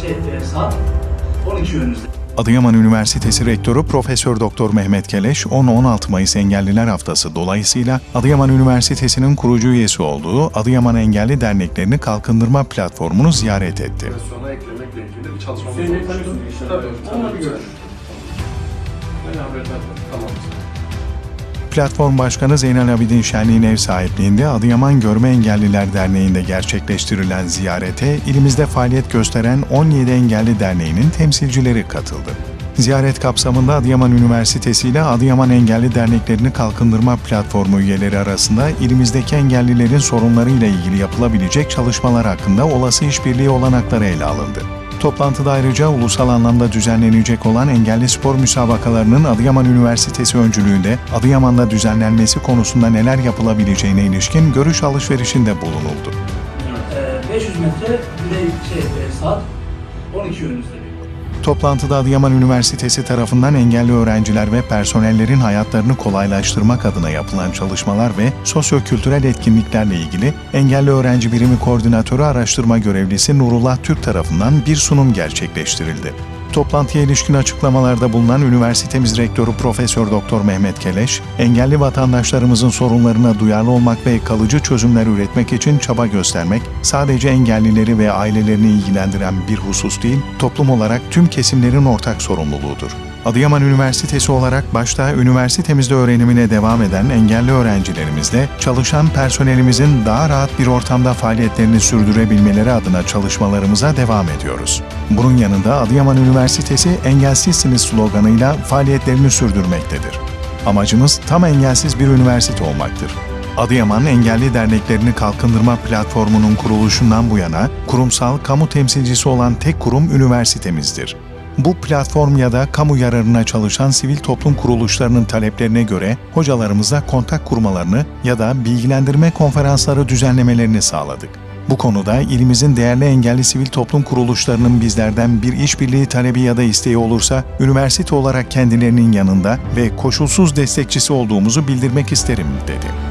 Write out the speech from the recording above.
şey, e, saat 12 yönünüzde. Adıyaman Üniversitesi Rektörü Profesör Doktor Mehmet Keleş, 10-16 Mayıs Engelliler Haftası dolayısıyla Adıyaman Üniversitesi'nin kurucu üyesi olduğu Adıyaman Engelli Derneklerini Kalkındırma platformunu ziyaret etti. Sonra eklemekle ilgili bir çalışmamız. Tabii. Onunla görüşürüz. Tamam. Platform Başkanı Zeynel Abidin Şenliğin ev sahipliğinde Adıyaman Görme Engelliler Derneği'nde gerçekleştirilen ziyarete ilimizde faaliyet gösteren 17 Engelli Derneği'nin temsilcileri katıldı. Ziyaret kapsamında Adıyaman Üniversitesi ile Adıyaman Engelli Derneklerini Kalkındırma Platformu üyeleri arasında ilimizdeki engellilerin sorunlarıyla ilgili yapılabilecek çalışmalar hakkında olası işbirliği olanakları ele alındı. Toplantıda ayrıca ulusal anlamda düzenlenecek olan engelli spor müsabakalarının Adıyaman Üniversitesi öncülüğünde Adıyaman'da düzenlenmesi konusunda neler yapılabileceğine ilişkin görüş alışverişinde bulunuldu. E, 500 metre bir de şey, e, saat 12 yönünüzde. Toplantıda Adıyaman Üniversitesi tarafından engelli öğrenciler ve personellerin hayatlarını kolaylaştırmak adına yapılan çalışmalar ve sosyo-kültürel etkinliklerle ilgili Engelli Öğrenci Birimi Koordinatörü Araştırma Görevlisi Nurullah Türk tarafından bir sunum gerçekleştirildi. Toplantıya ilişkin açıklamalarda bulunan üniversitemiz rektörü Profesör Doktor Mehmet Keleş, engelli vatandaşlarımızın sorunlarına duyarlı olmak ve kalıcı çözümler üretmek için çaba göstermek sadece engellileri ve ailelerini ilgilendiren bir husus değil, toplum olarak tüm kesimlerin ortak sorumluluğudur. Adıyaman Üniversitesi olarak başta üniversitemizde öğrenimine devam eden engelli öğrencilerimizle çalışan personelimizin daha rahat bir ortamda faaliyetlerini sürdürebilmeleri adına çalışmalarımıza devam ediyoruz. Bunun yanında Adıyaman Üniversitesi engelsizsiniz sloganıyla faaliyetlerini sürdürmektedir. Amacımız tam engelsiz bir üniversite olmaktır. Adıyaman Engelli Derneklerini Kalkındırma Platformu'nun kuruluşundan bu yana kurumsal kamu temsilcisi olan tek kurum üniversitemizdir. Bu platform ya da kamu yararına çalışan sivil toplum kuruluşlarının taleplerine göre hocalarımızla kontak kurmalarını ya da bilgilendirme konferansları düzenlemelerini sağladık. Bu konuda ilimizin değerli engelli sivil toplum kuruluşlarının bizlerden bir işbirliği talebi ya da isteği olursa üniversite olarak kendilerinin yanında ve koşulsuz destekçisi olduğumuzu bildirmek isterim dedi.